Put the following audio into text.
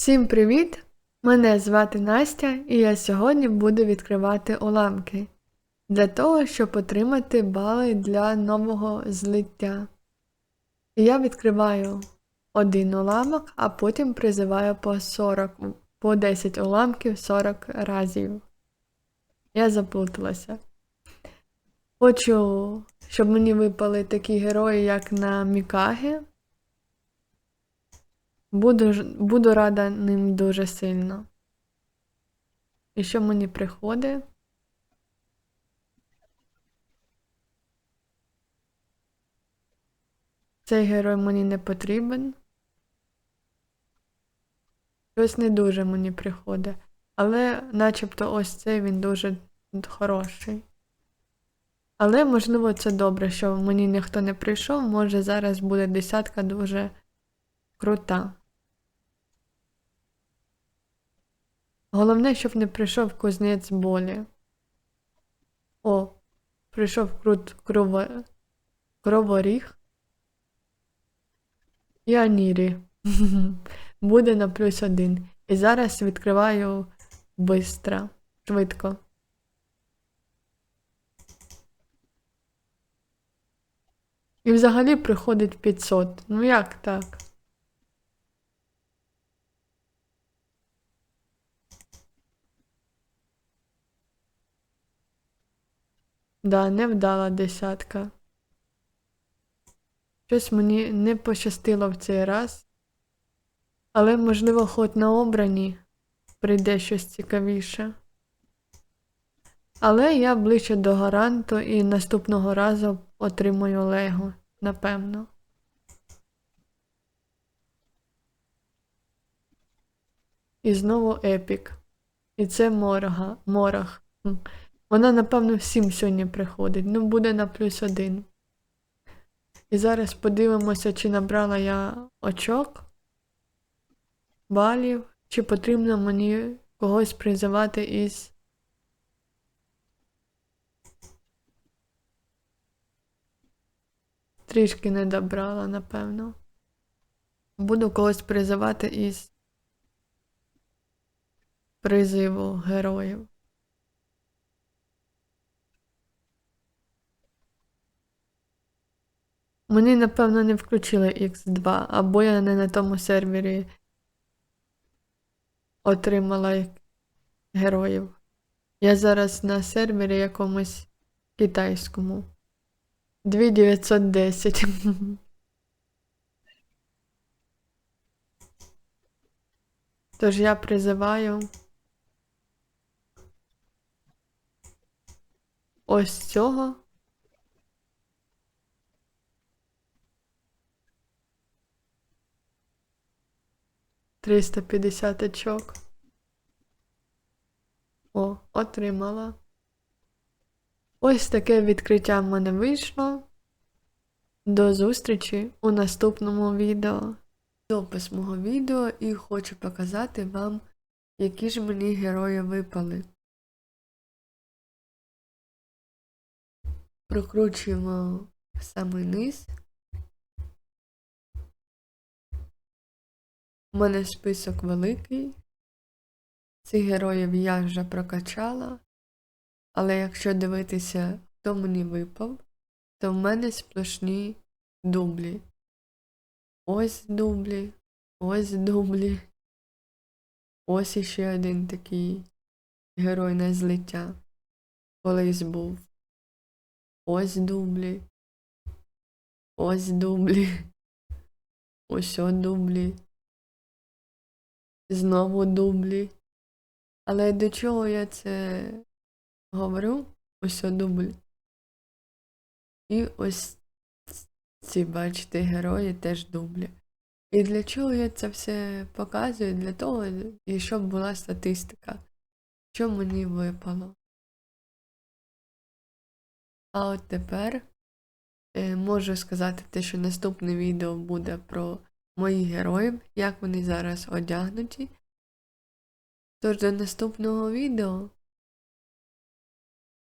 Всім привіт! Мене звати Настя і я сьогодні буду відкривати уламки для того, щоб отримати бали для нового злиття. Я відкриваю один уламок, а потім призиваю по 40, по 10 уламків 40 разів. Я заплуталася. Хочу, щоб мені випали такі герої, як на Мікагі. Буду, буду рада ним дуже сильно. І що мені приходить? Цей герой мені не потрібен. Щось не дуже мені приходить. Але начебто ось цей він дуже хороший. Але, можливо, це добре, що мені ніхто не прийшов, може зараз буде десятка дуже крута. Головне, щоб не прийшов кузнець болі. О, прийшов крут крово... кроворіг. І Анірі. Буде на плюс один. І зараз відкриваю бистро, швидко. І взагалі приходить 500. Ну як так? Да, невдала десятка. Щось мені не пощастило в цей раз. Але, можливо, хоч на обрані прийде щось цікавіше. Але я ближче до гаранту і наступного разу отримую Лего, напевно. І знову епік. І це морга, морах. Вона, напевно, всім сьогодні приходить. Ну, буде на плюс один. І зараз подивимося, чи набрала я очок, балів, чи потрібно мені когось призивати із. Трішки не добрала, напевно. Буду когось призивати із призиву героїв. Мені, напевно, не включили X2, або я не на тому сервері отримала героїв. Я зараз на сервері якомусь китайському. 2910. Тож я призиваю ось цього. Триста п'ятдесят очок. О, отримала. Ось таке відкриття в мене вийшло. До зустрічі у наступному відео. Опис мого відео і хочу показати вам, які ж мені герої випали. Прокручуємо в самий низ. У мене список великий. Цих героїв я вже прокачала. Але якщо дивитися, хто мені випав, то в мене сплошні дублі. Ось дублі, ось дублі. Ось іще один такий герой на злиття. Колись був. Ось дублі. Ось дублі. Ось о дублі. Знову дублі. Але до чого я це говорю? Ось о дубль. І ось ці, бачите, герої теж дублі. І для чого я це все показую? Для того, і щоб була статистика. Що мені випало. А от тепер е, можу сказати те, що наступне відео буде про моїх героїв, як вони зараз одягнуті. Тож до наступного відео.